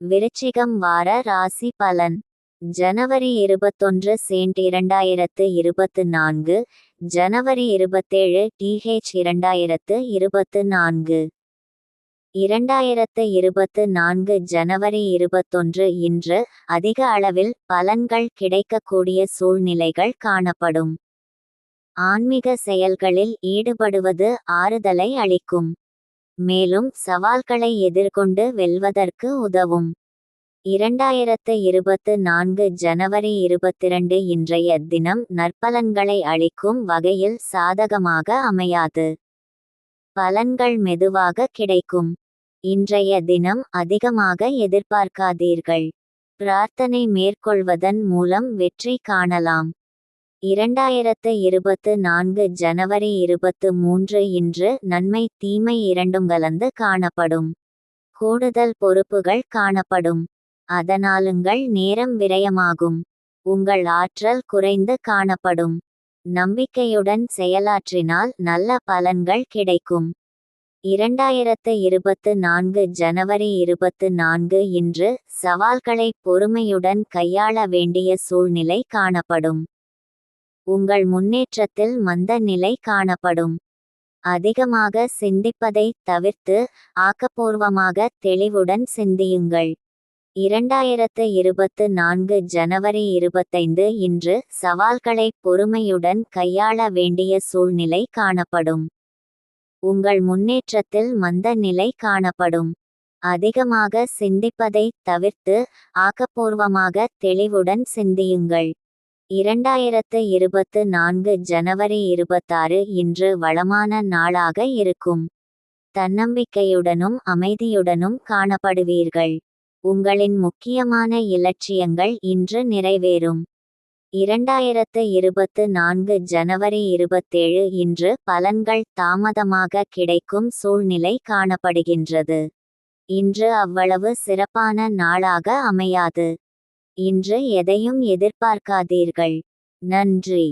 விருச்சிகம் வார ராசி பலன். ஜனவரி இருபத்தொன்று சென்ட் இரண்டாயிரத்து இருபத்து நான்கு ஜனவரி இருபத்தேழு டிஹெச் இரண்டாயிரத்து இருபத்து நான்கு. இரண்டாயிரத்து இருபத்து நான்கு ஜனவரி இருபத்தொன்று இன்று அதிக அளவில் பலன்கள் கிடைக்கக்கூடிய சூழ்நிலைகள் காணப்படும். ஆன்மீக செயல்களில் ஈடுபடுவது ஆறுதலை அளிக்கும். மேலும் சவால்களை எதிர்கொண்டு வெல்வதற்கு உதவும். இரண்டாயிரத்து இருபத்து நான்கு ஜனவரி இருபத்திரண்டு இன்றைய தினம் நற்பலன்களை அளிக்கும் வகையில் சாதகமாக அமையாது. பலன்கள் மெதுவாக கிடைக்கும். இன்றைய தினம் அதிகமாக எதிர்பார்க்காதீர்கள். பிரார்த்தனை மேற்கொள்வதன் மூலம் வெற்றி காணலாம். இரண்டாயிரத்து இருபத்து நான்கு ஜனவரி இருபத்து மூன்று இன்று நன்மை தீமை இரண்டும் கலந்து காணப்படும். கூடுதல் பொறுப்புகள் காணப்படும். அதனாலுங்கள் நேரம் விரயமாகும். உங்கள் ஆற்றல் குறைந்து காணப்படும். நம்பிக்கையுடன் செயலாற்றினால் நல்ல பலன்கள் கிடைக்கும். இரண்டாயிரத்து இருபத்து நான்கு ஜனவரி இருபத்து நான்கு இன்று சவால்களை பொறுமையுடன் கையாள வேண்டிய சூழ்நிலை காணப்படும். உங்கள் முன்னேற்றத்தில் மந்த நிலை காணப்படும். அதிகமாக சிந்திப்பதை தவிர்த்து ஆக்கப்பூர்வமாக தெளிவுடன் சிந்தியுங்கள். இரண்டாயிரத்து இருபத்து நான்கு ஜனவரி இருபத்தைந்து இன்று சவால்களை பொறுமையுடன் கையாள வேண்டிய சூழ்நிலை காணப்படும். உங்கள் முன்னேற்றத்தில் மந்த நிலை காணப்படும். அதிகமாக சிந்திப்பதை தவிர்த்து ஆக்கப்பூர்வமாக தெளிவுடன் சிந்தியுங்கள். இரண்டாயிரத்து இருபத்து நான்கு ஜனவரி இருபத்தாறு இன்று வளமான நாளாக இருக்கும். தன்னம்பிக்கையுடனும் அமைதியுடனும் காணப்படுவீர்கள். உங்களின் முக்கியமான இலட்சியங்கள் இன்று நிறைவேறும். இரண்டாயிரத்து இருபத்து நான்கு ஜனவரி இருபத்தேழு இன்று பலன்கள் தாமதமாக கிடைக்கும் சூழ்நிலை காணப்படுகின்றது. இன்று அவ்வளவு சிறப்பான நாளாக அமையாது. இன்று எதையும் எதிர்பார்க்காதீர்கள். நன்றி.